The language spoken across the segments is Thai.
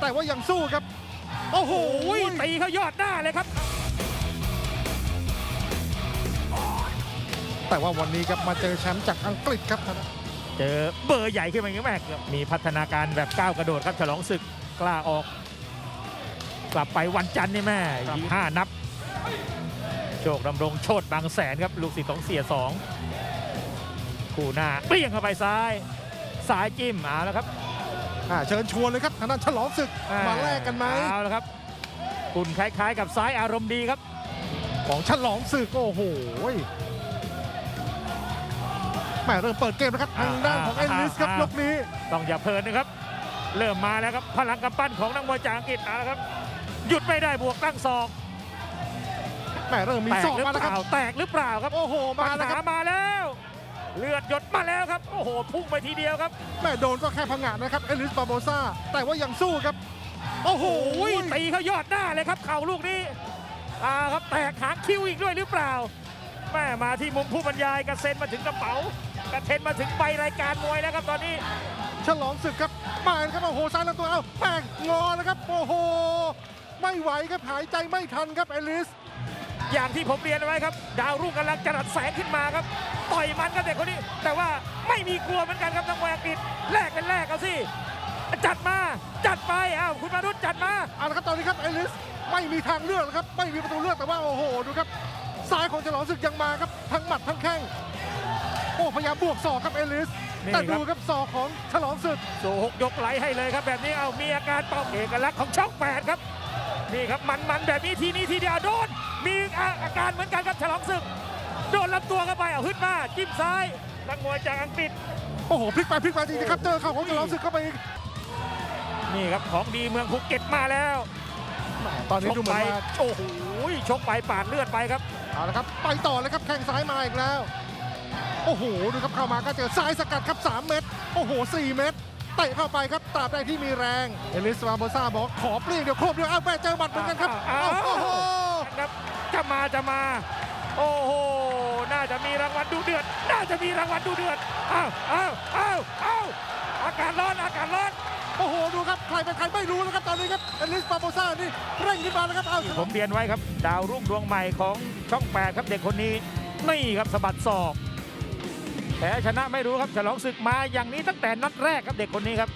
แต่ว่ายังสู้ครับ โอ้โหโอ้ยตีเขายอดหน้าเลยครับ แต่ว่าวันนี้ครับมาเจอแชมป์จากอังกฤษครับ เจอเบอร์ใหญ่ขึ้นมาอย่างนี้แม่มีพัฒนาการแบบก้าวกระโดดครับฉลองศึกกล้าออก กลับไปวันจันทร์นี่แม่ครับยิงห้านับ โชคดำรงโชดบางแสนครับ ลูกศิษย์ของเสียสองคู่หน้าเปรี้ยงเข้าไปซ้ายซ้ายจิ้มเอาแล้วครับ อ่าเชิญชวนเลยครับทางด้านฉลองศึกมาแลกกันไหมเอาแล้วครับคุณคล้ายๆ กับซ้ายอารมณ์ดีครับ ของฉลองศึกโอ้โหแหม่เริ่มเปิดเกมนะครับทางด้านของเออ่าลิสครับอ่ายกนี้ ต้องอย่าเพลินนะครับ เริ่มมาแล้วครับ พลังกำปั้นของนักมวยจากอังกฤษเอาละครับ หยุดไม่ได้บวกตั้งศอกแหม่เริ่มมีแตกศอกหรือมาแล้วเปครับ ล่าแตกหรือเปล่าครับโอ้โหปัมาญแล้วคหารับมาแล้ว เลือดหยดมาแล้วครับ โอ้โห พุ่งไปทีเดียวครับ แม่โดนก็แค่พังงะนะครับ เอลิสบาโบซ่า แต่ว่ายังสู้ครับ โอ้โหโอ้ยตีเขายอดหน้าเลยครับ เข่าลูกนี้อ่าครับแตกหางคิ้วอีกด้วยหรือเปล่า แม่มาที่มุมผู้บรรยายกระเซ็นมาถึงกระเป๋ากระเท็นมาถึงใบรายการมวยแล้วครับตอนนี้ ฉลองศึกครับมาครับโอ้โหซ้ายลำตัวเอ้าแป้งงอนะครับ โอ้โห ไม่ไหวครับหายใจไม่ทันครับเอลิส อย่างที่ผมเรียนเอาไว้ครับ ดาวรุ่งกำลังจรัสแสงขึ้นมาครับ ต่อยมันครับเด็กคนนี้ แต่ว่าไม่มีกลัวเหมือนกันครับนักมวยอังกฤษแลกเป็นแลกเอาสิ จัดมาจัดไปอ้าวคุณมารุตจัดมาเอาละครับตอนนี้ครับเอลิสไม่มีทางเลือกแล้วครับไม่มีประตูเลือกแต่ว่าโอ้โหดูครับซ้ายของฉลองศึกยังมาครับทั้งหมัดทั้งแข้งโอ้พยายามบวกศอกครับเอลิสนี่แต่ครับ ดูครับศอกของฉลองศึก โซหกยกไหลให้เลยครับแบบนี้เอามีอาการเป่าเอกลักษณ์ของช่องแปดครับ นี่ครับมันมันๆแบบนี้ทีนี้ทีเดียวโดน มีอาการเหมือนกันครับฉลองศึก โดนลำตัวเข้าไปเอาขึ้นมาจิ้มซ้ายนักมวยจากอังกฤษโอ้โหพลิกไปพลิกมาจริงๆครับเจอเข่าของฉลองศึกเข้าไปอีกนี่ครับของดีเมืองภูเก็ตมาแล้วตอนนี้ชกดูเหมืไปอนว่าโอ้โหชกไปปาดเลือดไปครับเอาละครับไปต่อเลยครับแข้งซ้ายมาอีกแล้ว โอ้โหดูครับเข้ามาก็เจอซ้ายสกัดครับ 3 เม็ดโอ้โห 4 เม็ด เตะเข้าไปครับตราบใดที่มีแรงเอลิสวาโบซ่าบอกขอเปลี่ยนเดี๋ยวโครบเดียวอ้าวแม่เจอหมัดเหมือนกันครับอ้าวอ้าว โอ้โหครับจะมาจะมา โอ้โห น่าจะมีรางวัลดูเดือด น่าจะมีรางวัลดูเดือด อ้าวอ้าวอ้าวอ้าวอากาศร้อนอากาศร้อน โอ้โหดูครับใครเป็นใครไม่รู้นะครับตอนนี้ครับเอลิสวาโบซ่านี่เร่งขึ้นมาแล้วครับเอาผมเรียนไว้ครับ ดาวรุ่งดวงใหม่ของช่องแปดครับเด็กคนนี้ นี่ครับสะบัดศอก แพ้ชนะไม่รู้ครับฉลองศึกมาอย่างนี้ตั้งแต่นัดแรกครับเด็กคนนี้ครับ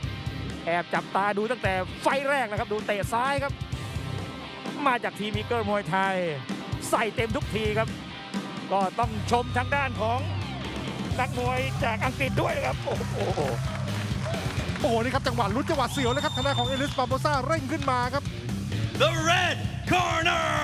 แอบจับตาดูตั้งแต่ไฟล์แรกนะครับ ดูเตะซ้ายครับ มาจากทีมอีเกิลมวยไทย ใส่เต็มทุกทีครับ ก็ต้องชมทางด้านของนักมวยจากอังกฤษด้วยนะครับ โอ้โหโอ้โหนี่ครับจังหวะลุ้นจังหวะเสียวเลยครับทางด้านของเอลิสวาโบซ่าเร่งขึ้นมาครับ The red corner